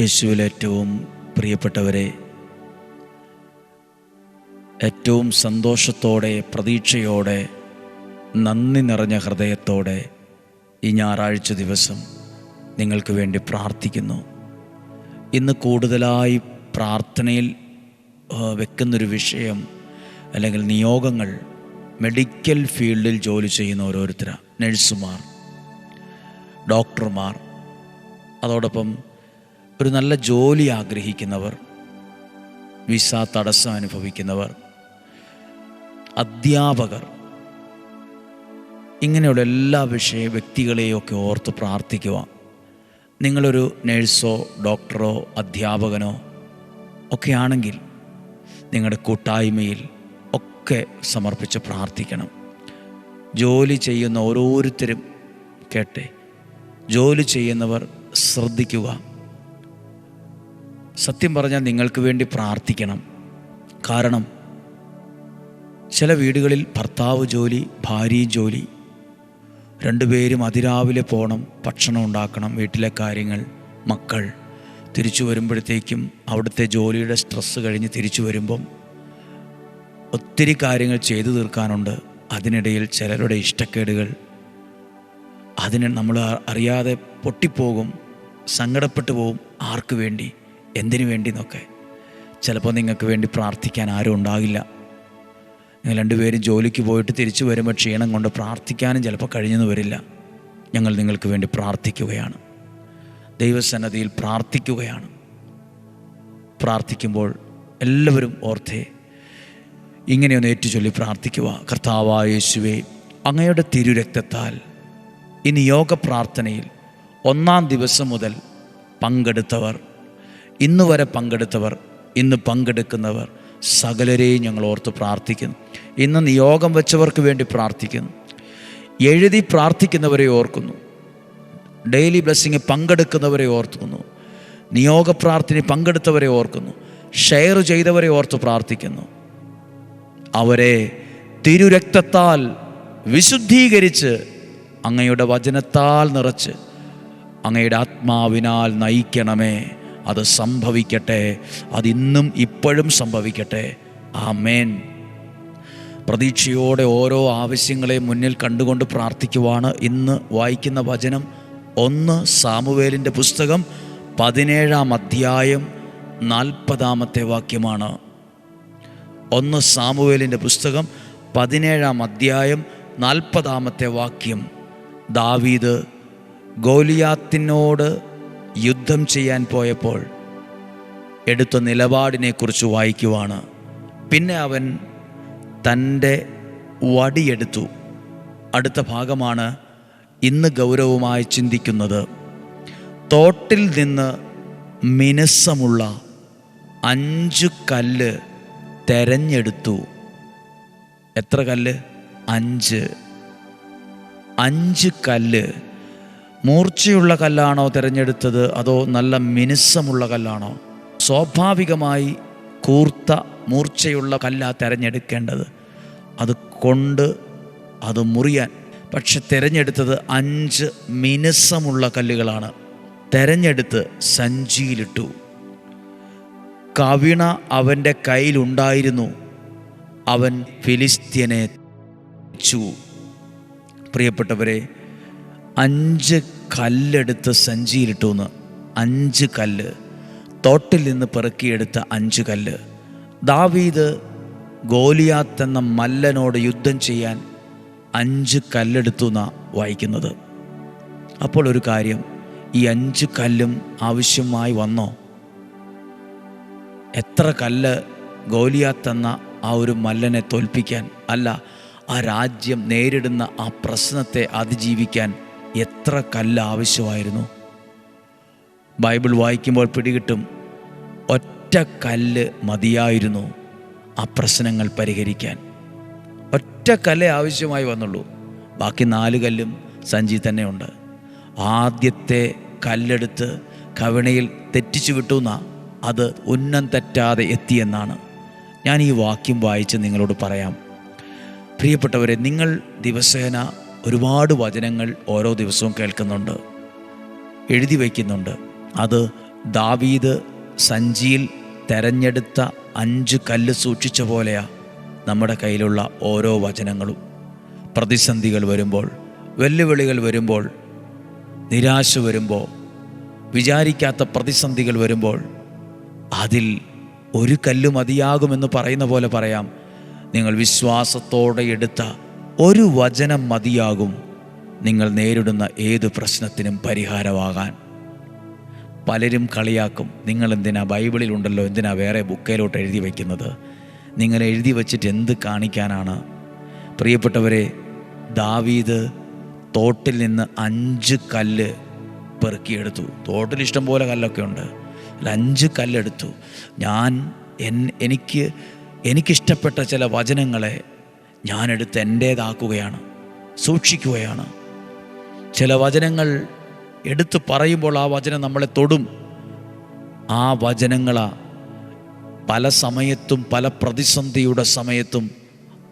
യേശുവിൽ ഏറ്റവും പ്രിയപ്പെട്ടവരെ ഏറ്റവും സന്തോഷത്തോടെ പ്രതീക്ഷയോടെ നന്ദി നിറഞ്ഞ ഹൃദയത്തോടെ ഈ ഞായറാഴ്ച ദിവസം നിങ്ങൾക്ക് വേണ്ടി പ്രാർത്ഥിക്കുന്നു. ഇന്ന് കൂടുതലായി പ്രാർത്ഥനയിൽ വെക്കുന്നൊരു വിഷയം അല്ലെങ്കിൽ നിയോഗങ്ങൾ മെഡിക്കൽ ഫീൽഡിൽ ജോലി ചെയ്യുന്ന ഓരോരുത്തരാണ് നഴ്സുമാർ ഡോക്ടർമാർ അതോടൊപ്പം ഒരു നല്ല ജോലി ആഗ്രഹിക്കുന്നവർ വിസ തടസ്സം അനുഭവിക്കുന്നവർ അധ്യാപകർ ഇങ്ങനെയുള്ള എല്ലാ വിഷയ വ്യക്തികളെയും ഒക്കെ ഓർത്ത് പ്രാർത്ഥിക്കുക. നിങ്ങളൊരു നേഴ്സോ ഡോക്ടറോ അധ്യാപകനോ ഒക്കെ ആണെങ്കിൽ നിങ്ങളുടെ കൂട്ടായ്മയിൽ ഒക്കെ സമർപ്പിച്ച് പ്രാർത്ഥിക്കണം. ജോലി ചെയ്യുന്ന ഓരോരുത്തരും കേട്ടെ ജോലി ചെയ്യുന്നവർ ശ്രദ്ധിക്കുക. സത്യം പറഞ്ഞാൽ നിങ്ങൾക്ക് വേണ്ടി പ്രാർത്ഥിക്കണം. കാരണം ചില വീടുകളിൽ ഭർത്താവ് ജോലി ഭാര്യ ജോലി രണ്ടുപേരും അതിരാവിലെ പോകണം ഭക്ഷണം ഉണ്ടാക്കണം വീട്ടിലെ കാര്യങ്ങൾ മക്കൾ തിരിച്ചു വരുമ്പോഴത്തേക്കും അവിടുത്തെ ജോലിയുടെ സ്ട്രെസ്സ് കഴിഞ്ഞ് തിരിച്ചു വരുമ്പം ഒത്തിരി കാര്യങ്ങൾ ചെയ്തു തീർക്കാനുണ്ട്. അതിനിടയിൽ ചിലരുടെ ഇഷ്ടക്കേടുകൾ അതിന് നമ്മൾ അറിയാതെ പൊട്ടിപ്പോകും സങ്കടപ്പെട്ടു പോകും ആർക്കു വേണ്ടി. എന്തിനു വേണ്ടി എന്നൊക്കെ. ചിലപ്പോൾ നിങ്ങൾക്ക് വേണ്ടി പ്രാർത്ഥിക്കാൻ ആരും ഉണ്ടാകില്ല. നിങ്ങൾ രണ്ടുപേരും ജോലിക്ക് പോയിട്ട് തിരിച്ചു വരുമ്പോൾ ക്ഷീണം കൊണ്ട് പ്രാർത്ഥിക്കാനും ചിലപ്പോൾ കഴിഞ്ഞെന്ന് വരില്ല. ഞങ്ങൾ നിങ്ങൾക്ക് വേണ്ടി പ്രാർത്ഥിക്കുകയാണ്. ദൈവസന്നദ്ധിയിൽ പ്രാർത്ഥിക്കുകയാണ്. പ്രാർത്ഥിക്കുമ്പോൾ എല്ലാവരും ഓർത്തേ ഇങ്ങനെയൊന്ന് ഏറ്റുചൊല്ലി പ്രാർത്ഥിക്കുക. കർത്താവായ യേശുവേ അങ്ങയുടെ തിരുരക്തത്താൽ ഇനി യോഗ പ്രാർത്ഥനയിൽ ഒന്നാം ദിവസം മുതൽ പങ്കെടുത്തവർ ഇന്ന് വരെ പങ്കെടുത്തവർ ഇന്ന് പങ്കെടുക്കുന്നവർ സകലരെയും ഞങ്ങൾ ഓർത്ത് പ്രാർത്ഥിക്കുന്നു. ഇന്ന് നിയോഗം വെച്ചവർക്ക് വേണ്ടി പ്രാർത്ഥിക്കുന്നു. എഴുതി പ്രാർത്ഥിക്കുന്നവരെ ഓർക്കുന്നു. ഡെയിലി ബ്ലെസ്സിങ് പങ്കെടുക്കുന്നവരെ ഓർക്കുന്നു. നിയോഗ പ്രാർത്ഥന പങ്കെടുത്തവരെ ഓർക്കുന്നു. ഷെയർ ചെയ്തവരെ ഓർത്ത് പ്രാർത്ഥിക്കുന്നു. അവരെ തിരുരക്തത്താൽ വിശുദ്ധീകരിച്ച് അങ്ങയുടെ വചനത്താൽ നിറച്ച് അങ്ങയുടെ ആത്മാവിനാൽ നയിക്കണമേ. അത് സംഭവിക്കട്ടെ. അതിന്നും ഇപ്പോഴും സംഭവിക്കട്ടെ. ആ മേൻ പ്രതീക്ഷയോടെ ഓരോ ആവശ്യങ്ങളെ മുന്നിൽ കണ്ടുകൊണ്ട് പ്രാർത്ഥിക്കുവാണ് ഇന്ന് വായിക്കുന്ന വചനം. ഒന്ന് സാമുവേലിന്റെ പുസ്തകം പതിനേഴാം അധ്യായം നാൽപ്പതാമത്തെ വാക്യമാണ്. ഒന്ന് സാമുവേലിന്റെ പുസ്തകം പതിനേഴാം അധ്യായം നാൽപ്പതാമത്തെ വാക്യം. ദാവീദ് ഗോലിയാത്തിനോട് യുദ്ധം ചെയ്യാൻ പോയപ്പോൾ എടുത്ത നിലപാടിനെക്കുറിച്ച് വായിക്കുവാണ്. പിന്നെ അവൻ തന്റെ വടിയെടുത്തു. അടുത്ത ഭാഗമാണ് ഇന്ന് ഗൗരവമായി ചിന്തിക്കുന്നത്. തോട്ടിൽ നിന്ന് മിനസ്സമുള്ള അഞ്ച് കല്ല് തെരഞ്ഞെടുത്തു. എത്ര കല്ല്? അഞ്ച്. അഞ്ച് കല്ല് മൂർച്ചയുള്ള കല്ലാണോ തിരഞ്ഞെടുത്തത്? അതോ നല്ല മിനുസമുള്ള കല്ലാണോ? സ്വാഭാവികമായി കൂർത്ത മൂർച്ചയുള്ള കല്ലാ തിരഞ്ഞെടുക്കേണ്ടത്. അത് കൊണ്ട് അത് മുറിയാൻ. പക്ഷെ തിരഞ്ഞെടുത്തത് അഞ്ച് മിനുസമുള്ള കല്ലുകളാണ്. തിരഞ്ഞെടുത്ത് സഞ്ചിയിലിട്ടു. കവിണ അവന്റെ കയ്യിലുണ്ടായിരുന്നു. അവൻ ഫിലിസ്ത്യനെ ചു പ്രിയപ്പെട്ടവരെ അഞ്ച് കല്ലെടുത്ത് സഞ്ചിയിലിട്ടു എന്ന് അഞ്ച് കല്ല്. തോട്ടിൽ നിന്ന് പെറുക്കിയെടുത്ത അഞ്ച് കല്ല്. ദാവീദ് ഗോലിയാത്ത് എന്ന മല്ലനോട് യുദ്ധം ചെയ്യാൻ അഞ്ച് കല്ലെടുത്തു എന്നാണ് വായിക്കുന്നത്. അപ്പോൾ ഒരു കാര്യം ഈ അഞ്ച് കല്ലും ആവശ്യമായി വന്നോ? എത്ര കല്ല് ഗോലിയാത്ത് എന്ന ആ ഒരു മല്ലനെ തോൽപ്പിക്കാൻ അല്ല ആ രാജ്യം നേരിടുന്ന ആ പ്രശ്നത്തെ അതിജീവിക്കാൻ എത്ര കല്ല് ആവശ്യമായിരുന്നു? ബൈബിൾ വായിക്കുമ്പോൾ പിടികിട്ടും ഒറ്റ കല്ല് മതിയായിരുന്നു ആ പ്രശ്നങ്ങൾ പരിഹരിക്കാൻ. ഒറ്റ കല്ലേ ആവശ്യമായി വന്നുള്ളൂ. ബാക്കി നാല് കല്ലും സഞ്ചി തന്നെയുണ്ട്. ആദ്യത്തെ കല്ലെടുത്ത് കവിണയിൽ തെറ്റിച്ചു വിട്ടുന്ന അത് ഉന്നം തെറ്റാതെ എത്തിയെന്നാണ്. ഞാൻ ഈ വാക്യം വായിച്ച് നിങ്ങളോട് പറയാം. പ്രിയപ്പെട്ടവരെ നിങ്ങൾ ദിവസേന ഒരുപാട് വചനങ്ങൾ ഓരോ ദിവസവും കേൾക്കുന്നുണ്ട്. എഴുതി വയ്ക്കുന്നുണ്ട്. അത് ദാവീദ് സഞ്ചിയിൽ തെരഞ്ഞെടുത്ത അഞ്ച് കല്ല് സൂക്ഷിച്ച പോലെയാ നമ്മുടെ കയ്യിലുള്ള ഓരോ വചനങ്ങളും. പ്രതിസന്ധികൾ വരുമ്പോൾ വെല്ലുവിളികൾ വരുമ്പോൾ നിരാശ വരുമ്പോൾ വിചാരിക്കാത്ത പ്രതിസന്ധികൾ വരുമ്പോൾ അതിൽ ഒരു കല്ല് മതിയാകുമെന്ന് പറയുന്ന പോലെ പറയാം. നിങ്ങൾ വിശ്വാസത്തോടെ എടുത്ത ഒരു വചനം മതിയാകും. നിങ്ങൾ നേരിടുന്ന ഏത് പ്രശ്നത്തിനും പരിഹാരമാകാൻ. പലരും കളിയാക്കും നിങ്ങൾ എന്തിനാ ബൈബിളിലുണ്ടല്ലോ എന്തിനാ വേറെ ബുക്കയിലോട്ട് എഴുതി വയ്ക്കുന്നത് നിങ്ങൾ എഴുതി വച്ചിട്ട് എന്ത് കാണിക്കാനാണ്? പ്രിയപ്പെട്ടവരെ ദാവീദ് തോട്ടിൽ നിന്ന് അഞ്ച് കല്ല് പെറുക്കിയെടുത്തു. തോട്ടിൽ ഇഷ്ടം പോലെ കല്ലൊക്കെ ഉണ്ട്. അതിൽ അഞ്ച് കല്ലെടുത്തു. ഞാൻ എൻ എനിക്ക് എനിക്കിഷ്ടപ്പെട്ട ചില വചനങ്ങളെ ഞാനെടുത്ത് എന്റേതാക്കുകയാണ് സൂക്ഷിക്കുകയാണ്. ചില വചനങ്ങൾ എടുത്തു പറയുമ്പോൾ ആ വചനം നമ്മളെ തൊടും. ആ വചനങ്ങളാ പല സമയത്തും പല പ്രതിസന്ധിയുടെ സമയത്തും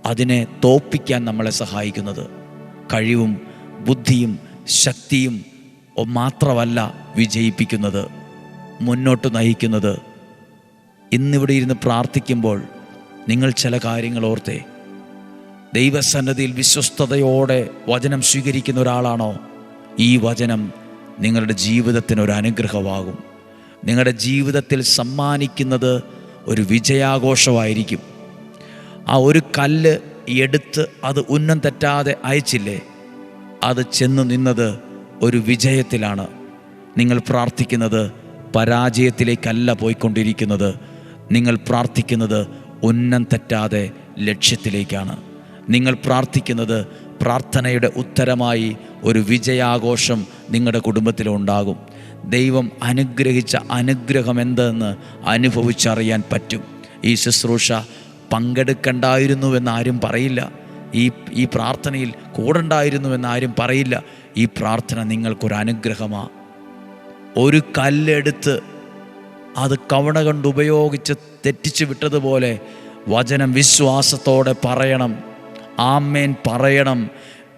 അതിനെ തോപ്പിക്കാൻ നമ്മളെ സഹായിക്കുന്നത്. കഴിവും ബുദ്ധിയും ശക്തിയും മാത്രമല്ല വിജയിപ്പിക്കുന്നത് മുന്നോട്ട് നയിക്കുന്നത്. ഇന്നിവിടെ ഇരുന്ന് പ്രാർത്ഥിക്കുമ്പോൾ നിങ്ങൾ ചില കാര്യങ്ങൾ ഓർത്തേ. ദൈവസന്നദ്ധിയിൽ വിശ്വസ്തയോടെ വചനം സ്വീകരിക്കുന്ന ഒരാളാണോ? ഈ വചനം നിങ്ങളുടെ ജീവിതത്തിന് ഒരു അനുഗ്രഹമാകും. നിങ്ങളുടെ ജീവിതത്തിൽ സമ്മാനിക്കുന്നത് ഒരു വിജയാഘോഷമായിരിക്കും. ആ ഒരു കല്ല് എടുത്ത് അത് ഉന്നം തെറ്റാതെ അയച്ചില്ലേ? അത് ചെന്ന് നിന്നത് ഒരു വിജയത്തിലാണ്. നിങ്ങൾ പ്രാർത്ഥിക്കുന്നത് പരാജയത്തിലേക്കല്ല പോയിക്കൊണ്ടിരിക്കുന്നത്. നിങ്ങൾ പ്രാർത്ഥിക്കുന്നത് ഉന്നം തെറ്റാതെ ലക്ഷ്യത്തിലേക്കാണ്. നിങ്ങൾ പ്രാർത്ഥിക്കുന്നത് പ്രാർത്ഥനയുടെ ഉത്തരമായി ഒരു വിജയാഘോഷം നിങ്ങളുടെ കുടുംബത്തിലുണ്ടാകും ദൈവം അനുഗ്രഹിച്ച അനുഗ്രഹം എന്തെന്ന് അനുഭവിച്ചറിയാൻ പറ്റും. ഈ ശുശ്രൂഷ പങ്കെടുക്കണ്ടായിരുന്നുവെന്ന് ആരും പറയില്ല. ഈ ഈ പ്രാർത്ഥനയിൽ കൂടണ്ടായിരുന്നുവെന്ന് ആരും പറയില്ല. ഈ പ്രാർത്ഥന നിങ്ങൾക്കൊരു അനുഗ്രഹമാണ് ഒരു കല്ലെടുത്ത് അത് കവണ കൊണ്ട് ഉപയോഗിച്ച് തെറ്റിച്ചു വിട്ടതുപോലെ വചനം വിശ്വാസത്തോടെ പറയണം. ആമേൻ പറയണം.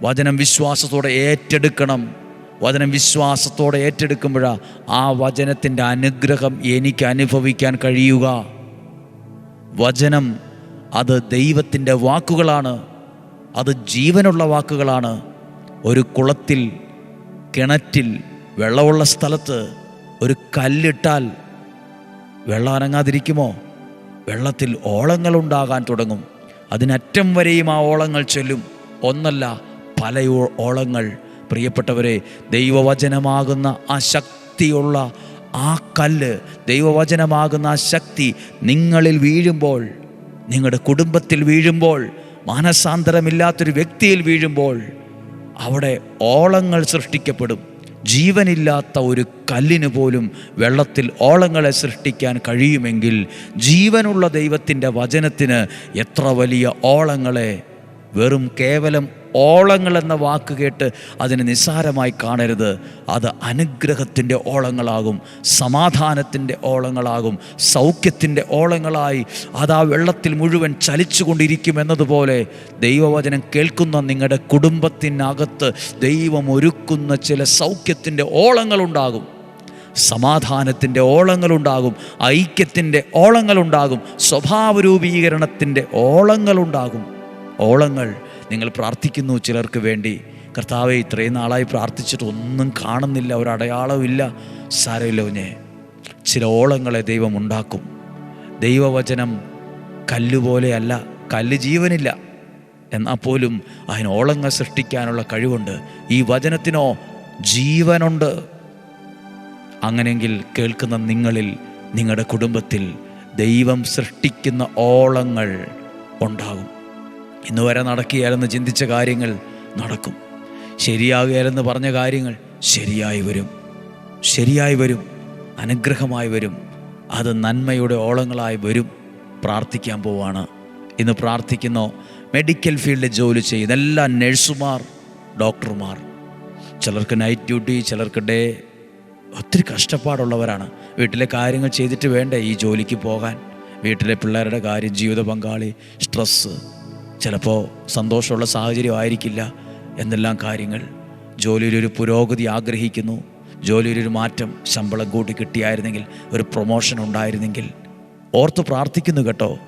വചനം വിശ്വാസത്തോടെ ഏറ്റെടുക്കണം. വചനം വിശ്വാസത്തോടെ ഏറ്റെടുക്കുമ്പോഴാണ് ആ വചനത്തിന്റെ അനുഗ്രഹം എനിക്ക് അനുഭവിക്കാൻ കഴിയുക. വചനം അത് ദൈവത്തിന്റെ വാക്കുകളാണ്. അത് ജീവനുള്ള വാക്കുകളാണ്. ഒരു കുളത്തിൽ കിണറ്റിൽ വെള്ളമുള്ള സ്ഥലത്ത് ഒരു കല്ലിട്ടാൽ വെള്ളം അനങ്ങാതിരിക്കുമോ? വെള്ളത്തിൽ ഓളങ്ങളുണ്ടാകാൻ തുടങ്ങും. അതിനറ്റം വരെയും ആ ഓളങ്ങൾ ചെല്ലും. ഒന്നല്ല പല ഓളങ്ങൾ. പ്രിയപ്പെട്ടവരെ ദൈവവചനമാകുന്ന ആ ശക്തിയുള്ള ആ കല്ല് ദൈവവചനമാകുന്ന ആ ശക്തി നിങ്ങളിൽ വീഴുമ്പോൾ നിങ്ങളുടെ കുടുംബത്തിൽ വീഴുമ്പോൾ മാനസാന്തരമില്ലാത്തൊരു വ്യക്തിയിൽ വീഴുമ്പോൾ അവിടെ ഓളങ്ങൾ സൃഷ്ടിക്കപ്പെടും. ജീവനില്ലാത്ത ഒരു കല്ലിന് പോലും വെള്ളത്തിൽ ഓളങ്ങളെ സൃഷ്ടിക്കാൻ കഴിയുമെങ്കിൽ ജീവനുള്ള ദൈവത്തിന്റെ വചനത്തിന് എത്ര വലിയ ഓളങ്ങളെ വെറും കേവലം ഓളങ്ങൾ എന്ന വാക്ക് കേട്ട് അതിനെ നിസ്സാരമായി കാണരുത്. അത് അനുഗ്രഹത്തിന്റെ ഓളങ്ങളാകും സമാധാനത്തിന്റെ ഓളങ്ങളാകും സൗഖ്യത്തിന്റെ ഓളങ്ങളായി അത് ആ വെള്ളത്തിൽ മുഴുവൻ ചലിച്ചുകൊണ്ടിരിക്കും എന്നതുപോലെ ദൈവവചനം കേൾക്കുന്ന നിങ്ങളുടെ കുടുംബത്തിനകത്ത് ദൈവം ഒരുക്കുന്ന ചില സൗഖ്യത്തിന്റെ ഓളങ്ങളുണ്ടാകും. സമാധാനത്തിന്റെ ഓളങ്ങളുണ്ടാകും ഐക്യത്തിന്റെ ഓളങ്ങളുണ്ടാകും സ്വഭാവ രൂപീകരണത്തിന്റെ ഓളങ്ങളുണ്ടാകും. ഓളങ്ങൾ നിങ്ങൾ പ്രാർത്ഥിക്കുന്നു ചിലർക്ക് വേണ്ടി. കർത്താവെ ഇത്രയും നാളായി പ്രാർത്ഥിച്ചിട്ട് ഒന്നും കാണുന്നില്ല ഒരു അടയാളമില്ല സാരമില്ല ചില ഓളങ്ങളെ ദൈവം ഉണ്ടാക്കും. ദൈവവചനം കല്ലുപോലെയല്ല കല്ല് ജീവനില്ല. എന്നാൽ പോലും അതിന് ഓളങ്ങൾ സൃഷ്ടിക്കാനുള്ള കഴിവുണ്ട്. ഈ വചനത്തിനോ ജീവനുണ്ട്. അങ്ങനെയെങ്കിൽ കേൾക്കുന്ന നിങ്ങളിൽ നിങ്ങളുടെ കുടുംബത്തിൽ ദൈവം സൃഷ്ടിക്കുന്ന ഓളങ്ങൾ ഉണ്ടാകും. ഇന്ന് വരെ നടക്കുകയാലെന്ന് ചിന്തിച്ച കാര്യങ്ങൾ നടക്കും. ശരിയാകുകയാലെന്ന് പറഞ്ഞ കാര്യങ്ങൾ ശരിയായി വരും. ശരിയായി വരും. അനുഗ്രഹമായി വരും. അത് നന്മയുടെ ഓളങ്ങളായി വരും. പ്രാർത്ഥിക്കാൻ പോവാണ്. ഇന്ന് പ്രാർത്ഥിക്കുന്നു. മെഡിക്കൽ ഫീൽഡിൽ ജോലി ചെയ്യുന്ന എല്ലാ നഴ്സുമാർ ഡോക്ടർമാർ. ചിലർക്ക് നൈറ്റ് ഡ്യൂട്ടി ചിലർക്ക് ഡേ ഒത്തിരി കഷ്ടപ്പാടുള്ളവരാണ്. വീട്ടിലെ കാര്യങ്ങൾ ചെയ്തിട്ട് വേണ്ടേ ഈ ജോലിക്ക് പോകാൻ? വീട്ടിലെ പിള്ളേരുടെ കാര്യം ജീവിത പങ്കാളി സ്ട്രെസ്സ് ചിലപ്പോൾ സന്തോഷമുള്ള സാഹചര്യമായിരിക്കില്ല എന്നെല്ലാം കാര്യങ്ങൾ. ജോലിയിലൊരു പുരോഗതി ആഗ്രഹിക്കുന്നു. ജോലിയിലൊരു മാറ്റം ശമ്പളം കൂട്ടി കിട്ടിയായിരുന്നെങ്കിൽ ഒരു പ്രൊമോഷൻ ഉണ്ടായിരുന്നെങ്കിൽ. ഓർത്ത് പ്രാർത്ഥിക്കുന്നു കേട്ടോ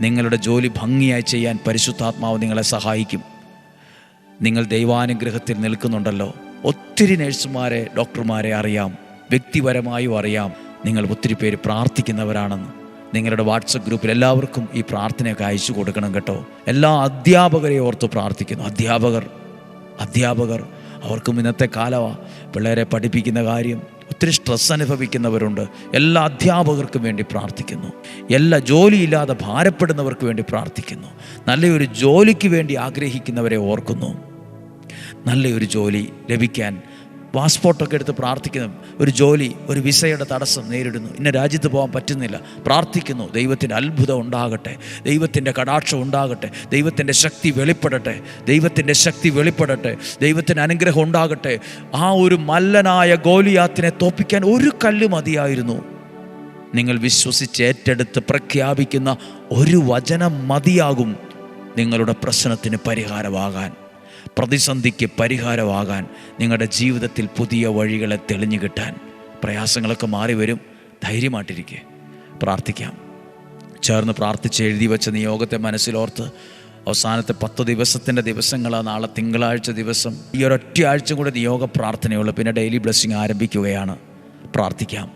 നിങ്ങളുടെ ജോലി ഭംഗിയായി ചെയ്യാൻ പരിശുദ്ധാത്മാവ് നിങ്ങളെ സഹായിക്കും. നിങ്ങൾ ദൈവാനുഗ്രഹത്തിൽ നിൽക്കുന്നുണ്ടല്ലോ ഒത്തിരി നഴ്സുമാരെ ഡോക്ടർമാരെ അറിയാം വ്യക്തിപരമായും അറിയാം. നിങ്ങൾ ഒത്തിരി പേര് പ്രാർത്ഥിക്കുന്നവരാണെന്ന്. നിങ്ങളുടെ വാട്സപ്പ് ഗ്രൂപ്പിൽ എല്ലാവർക്കും ഈ പ്രാർത്ഥനയൊക്കെ അയച്ചു കൊടുക്കണം കേട്ടോ. എല്ലാ അധ്യാപകരെയും ഓർത്ത് പ്രാർത്ഥിക്കുന്നു. അധ്യാപകർ അധ്യാപകർ അവർക്കും ഇന്നത്തെ കാലമാണ് പിള്ളേരെ പഠിപ്പിക്കുന്ന കാര്യം. ഒത്തിരി സ്ട്രെസ് അനുഭവിക്കുന്നവരുണ്ട്. എല്ലാ അധ്യാപകർക്കും വേണ്ടി പ്രാർത്ഥിക്കുന്നു. എല്ലാ ജോലിയില്ലാതെ ഭാരപ്പെടുന്നവർക്ക് വേണ്ടി പ്രാർത്ഥിക്കുന്നു. നല്ലൊരു ജോലിക്ക് വേണ്ടി ആഗ്രഹിക്കുന്നവരെ ഓർക്കുന്നു. നല്ലൊരു ജോലി ലഭിക്കാൻ പാസ്പോർട്ടൊക്കെ എടുത്ത് പ്രാർത്ഥിക്കുന്നു ഒരു ജോലി ഒരു വിസയുടെ തടസ്സം നേരിടുന്നു. ഇന്ന രാജ്യത്ത് പോകാൻ പറ്റുന്നില്ല. പ്രാർത്ഥിക്കുന്നു ദൈവത്തിന്റെ അത്ഭുതം ഉണ്ടാകട്ടെ ദൈവത്തിന്റെ കടാക്ഷം ഉണ്ടാകട്ടെ ദൈവത്തിന്റെ ശക്തി വെളിപ്പെടട്ടെ ദൈവത്തിന്റെ ശക്തി വെളിപ്പെടട്ടെ ദൈവത്തിന്റെ അനുഗ്രഹം ഉണ്ടാകട്ടെ. ആ ഒരു മല്ലനായ ഗോലിയാത്തിനെ തോപ്പിക്കാൻ ഒരു കല്ല് മതിയായിരുന്നു. നിങ്ങൾ വിശ്വസിച്ച് ഏറ്റെടുത്ത് പ്രഖ്യാപിക്കുന്ന ഒരു വചനം മതിയാകും നിങ്ങളുടെ പ്രശ്നത്തിന് പരിഹാരമാകാൻ. പ്രതിസന്ധിക്ക് പരിഹാരമാകാൻ നിങ്ങളുടെ ജീവിതത്തിൽ പുതിയ വഴികളെ തെളിഞ്ഞു കിട്ടാൻ പ്രയാസങ്ങളൊക്കെ മാറി വരും. ധൈര്യമായിട്ടിരിക്കെ. പ്രാർത്ഥിക്കാം. ചേർന്ന് പ്രാർത്ഥിച്ച് എഴുതി വെച്ച നിയോഗത്തെ മനസ്സിലോർത്ത് അവസാനത്തെ പത്ത് ദിവസത്തിന്റെ ദിവസങ്ങളാണ് നാളെ തിങ്കളാഴ്ച ദിവസം ഈ ഒരൊറ്റ ആഴ്ച കൂടെ നിയോഗ പ്രാർത്ഥനയുള്ളൂ. പിന്നെ ഡെയിലി ബ്ലെസ്സിങ് ആരംഭിക്കുകയാണ്. പ്രാർത്ഥിക്കാം.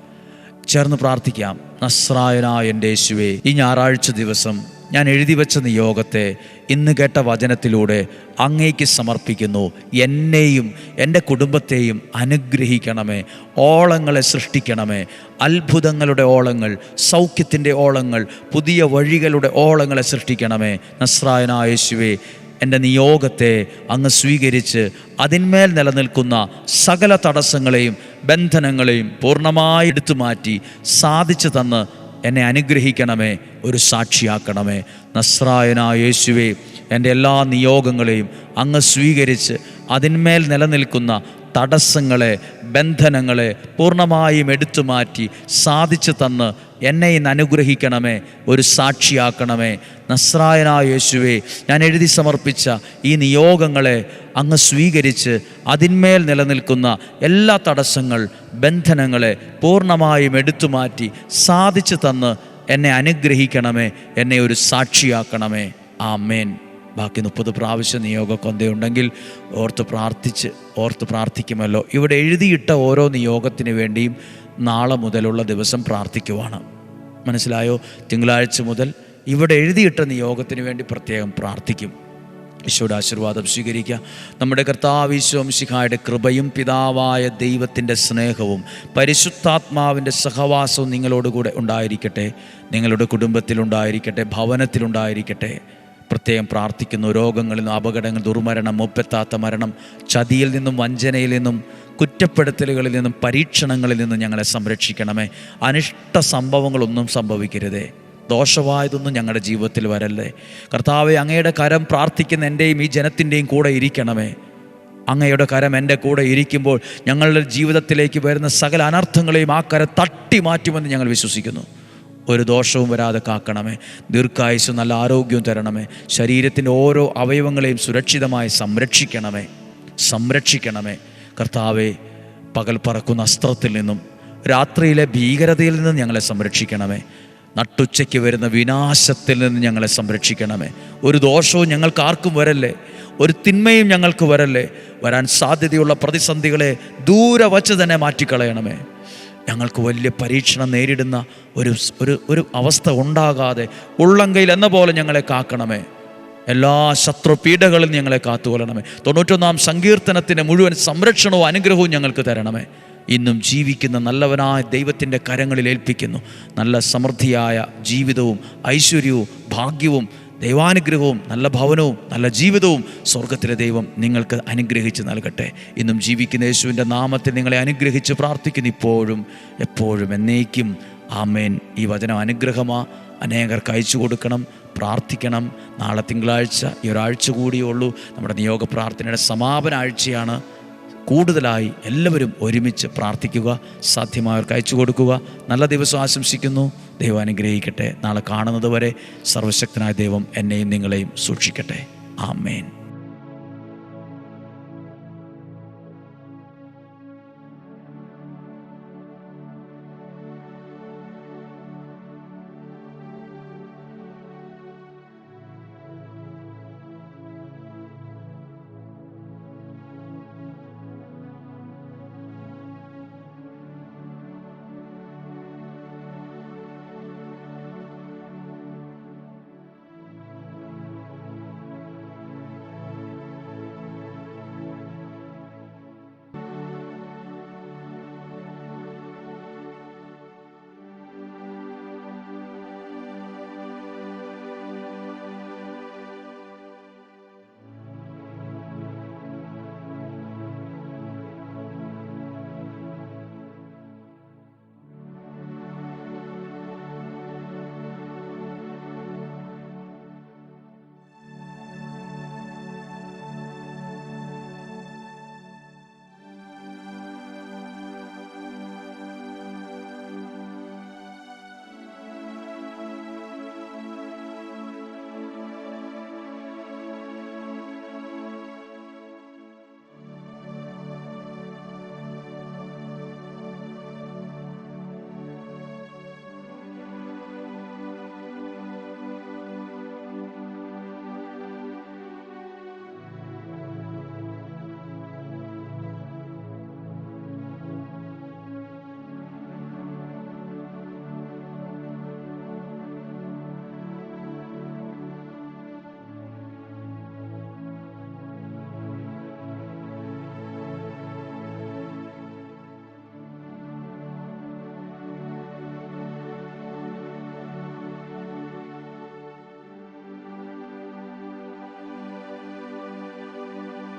ചേർന്ന് പ്രാർത്ഥിക്കാം. നസ്രായനായ എന്റെ യേശുവേ ഈ ഞായറാഴ്ച ദിവസം ഞാൻ എഴുതി വെച്ച നിയോഗത്തെ ഇന്ന് കേട്ട വചനത്തിലൂടെ അങ്ങേക്ക് സമർപ്പിക്കുന്നു. എന്നെയും എന്റെ കുടുംബത്തെയും അനുഗ്രഹിക്കണമേ. ഓളങ്ങളെ സൃഷ്ടിക്കണമേ. അത്ഭുതങ്ങളുടെ ഓളങ്ങൾ സൗഖ്യത്തിന്റെ ഓളങ്ങൾ പുതിയ വഴികളുടെ ഓളങ്ങളെ സൃഷ്ടിക്കണമേ. നസ്രായനായ യേശുവേ എന്റെ നിയോഗത്തെ അങ്ങ് സ്വീകരിച്ച് അതിന്മേൽ നിലനിൽക്കുന്ന സകല തടസ്സങ്ങളെയും ബന്ധനങ്ങളെയും പൂർണമായി എടുത്തു മാറ്റി സാധിച്ചു തന്ന് എന്നെ അനുഗ്രഹിക്കണമേ ഒരു സാക്ഷിയാക്കണമേ. നസ്രായനായ യേശുവേ എന്റെ എല്ലാ നിയോഗങ്ങളെയും അങ്ങ് സ്വീകരിച്ച് അതിന്മേൽ നിലനിൽക്കുന്ന തടസ്സങ്ങളെ ബന്ധനങ്ങളെ പൂർണമായും എടുത്തു മാറ്റി സാധിച്ചു തന്ന് എന്നെ ഇന്ന് അനുഗ്രഹിക്കണമേ ഒരു സാക്ഷിയാക്കണമേ. നസ്രായനായ യേശുവേ ഞാൻ എഴുതി സമർപ്പിച്ച ഈ നിയോഗങ്ങളെ അങ്ങ് സ്വീകരിച്ച് അതിന്മേൽ നിലനിൽക്കുന്ന എല്ലാ തടസ്സങ്ങൾ ബന്ധനങ്ങളെ പൂർണമായും എടുത്തു മാറ്റി സാധിച്ചു തന്ന് എന്നെ അനുഗ്രഹിക്കണമേ എന്നെ ഒരു സാക്ഷിയാക്കണമേ. ആമേൻ. ബാക്കി മുപ്പത് പ്രാവശ്യം നിയോഗ കൊന്തയുണ്ടെങ്കിൽ ഓർത്ത് പ്രാർത്ഥിച്ച് ഓർത്ത് പ്രാർത്ഥിക്കുമല്ലോ. ഇവിടെ എഴുതിയിട്ട ഓരോ നിയോഗത്തിന് വേണ്ടിയും നാളെ മുതലുള്ള ദിവസം പ്രാർത്ഥിക്കുവാണ്. മനസ്സിലായോ? തിങ്കളാഴ്ച മുതൽ ഇവിടെ എഴുതിയിട്ട നിയോഗത്തിന് വേണ്ടി പ്രത്യേകം പ്രാർത്ഥിക്കും. ഈശോയുടെ ആശീർവാദം സ്വീകരിക്കുക. നമ്മുടെ കർത്താവിശ്വം ശിഖായുടെ കൃപയും പിതാവായ ദൈവത്തിന്റെ സ്നേഹവും പരിശുദ്ധാത്മാവിന്റെ സഹവാസവും നിങ്ങളോടുകൂടെ ഉണ്ടായിരിക്കട്ടെ. നിങ്ങളുടെ കുടുംബത്തിലുണ്ടായിരിക്കട്ടെ ഭവനത്തിലുണ്ടായിരിക്കട്ടെ. പ്രത്യേകം പ്രാർത്ഥിക്കുന്നു. രോഗങ്ങളിൽ നിന്നും അപകടങ്ങൾ ദുർമരണം മുപ്പെത്താത്ത മരണം ചതിയിൽ നിന്നും വഞ്ചനയിൽ നിന്നും കുറ്റപ്പെടുത്തലുകളിൽ നിന്നും പരീക്ഷണങ്ങളിൽ നിന്നും ഞങ്ങളെ സംരക്ഷിക്കണമേ. അനിഷ്ട സംഭവങ്ങളൊന്നും സംഭവിക്കരുതേ. ദോഷമായതൊന്നും ഞങ്ങളുടെ ജീവിതത്തിൽ വരല്ലേ. കർത്താവെ അങ്ങയുടെ കരം പ്രാർത്ഥിക്കുന്ന എന്റെയും ഈ ജനത്തിന്റെയും കൂടെ ഇരിക്കണമേ. അങ്ങയുടെ കരം എന്റെ കൂടെ ഇരിക്കുമ്പോൾ ഞങ്ങളുടെ ജീവിതത്തിലേക്ക് വരുന്ന സകല അനർത്ഥങ്ങളെയും ആ കരം തട്ടി മാറ്റുമെന്ന് ഞങ്ങൾ വിശ്വസിക്കുന്നു. ഒരു ദോഷവും വരാതെ കാക്കണമേ. ദീർഘായുസ് നല്ല ആരോഗ്യവും തരണമേ. ശരീരത്തിന്റെ ഓരോ അവയവങ്ങളെയും സുരക്ഷിതമായി സംരക്ഷിക്കണമേ. സംരക്ഷിക്കണമേ. കർത്താവെ പകൽ പറക്കുന്ന അസ്ത്രത്തിൽ നിന്നും രാത്രിയിലെ ഭീകരതയിൽ നിന്നും ഞങ്ങളെ സംരക്ഷിക്കണമേ. നട്ടുച്ചയ്ക്ക് വരുന്ന വിനാശത്തിൽ നിന്ന് ഞങ്ങളെ സംരക്ഷിക്കണമേ. ഒരു ദോഷവും ഞങ്ങൾക്ക് ആർക്കും വരല്ലേ? ഒരു തിന്മയും ഞങ്ങൾക്ക് വരല്ലേ? വരാൻ സാധ്യതയുള്ള പ്രതിസന്ധികളെ ദൂരെ വച്ച് തന്നെ മാറ്റിക്കളയണമേ. ഞങ്ങൾക്ക് വലിയ പരീക്ഷണം നേരിടുന്ന ഒരു ഒരു ഒരു അവസ്ഥ ഉണ്ടാകാതെ ഉള്ളങ്കയിൽ എന്ന പോലെ ഞങ്ങളെ കാക്കണമേ. എല്ലാ ശത്രുപീഠകളിൽ ഞങ്ങളെ കാത്തുകൊള്ളണമേ. തൊണ്ണൂറ്റൊന്നാം സങ്കീർത്തനത്തിന്റെ മുഴുവൻ സംരക്ഷണവും അനുഗ്രഹവും ഞങ്ങൾക്ക് തരണമേ. ഇന്നും ജീവിക്കുന്ന നല്ലവനായ ദൈവത്തിന്റെ കരങ്ങളിൽ ഏൽപ്പിക്കുന്നു. നല്ല സമൃദ്ധിയായ ജീവിതവും ഐശ്വര്യവും ഭാഗ്യവും ദൈവാനുഗ്രഹവും നല്ല ഭവനവും നല്ല ജീവിതവും സ്വർഗത്തിലെ ദൈവം നിങ്ങൾക്ക് അനുഗ്രഹിച്ച് നൽകട്ടെ. ഇന്നും ജീവിക്കുന്ന യേശുവിന്റെ നാമത്തിൽ നിങ്ങളെ അനുഗ്രഹിച്ച് പ്രാർത്ഥിക്കുന്നു ഇപ്പോഴും എപ്പോഴും എന്നേക്കും. ആമേൻ. ഈ വചനം അനുഗ്രഹമാ. അനേകർക്ക് അയച്ചു കൊടുക്കണം പ്രാർത്ഥിക്കണം. നാളെ തിങ്കളാഴ്ച ഈ ഒരാഴ്ച കൂടിയേ ഉള്ളൂ. നമ്മുടെ നിയോഗ പ്രാർത്ഥനയുടെ സമാപന ആഴ്ചയാണ്. കൂടുതലായി എല്ലാവരും ഒരുമിച്ച് പ്രാർത്ഥിക്കുക സാധ്യമായവർക്ക് അയച്ചു കൊടുക്കുക. നല്ല ദിവസം ആശംസിക്കുന്നു. ദൈവം അനുഗ്രഹിക്കട്ടെ. നാളെ കാണുന്നത് വരെ സർവശക്തനായ ദൈവം എന്നെയും നിങ്ങളെയും സൂക്ഷിക്കട്ടെ. ആമേൻ.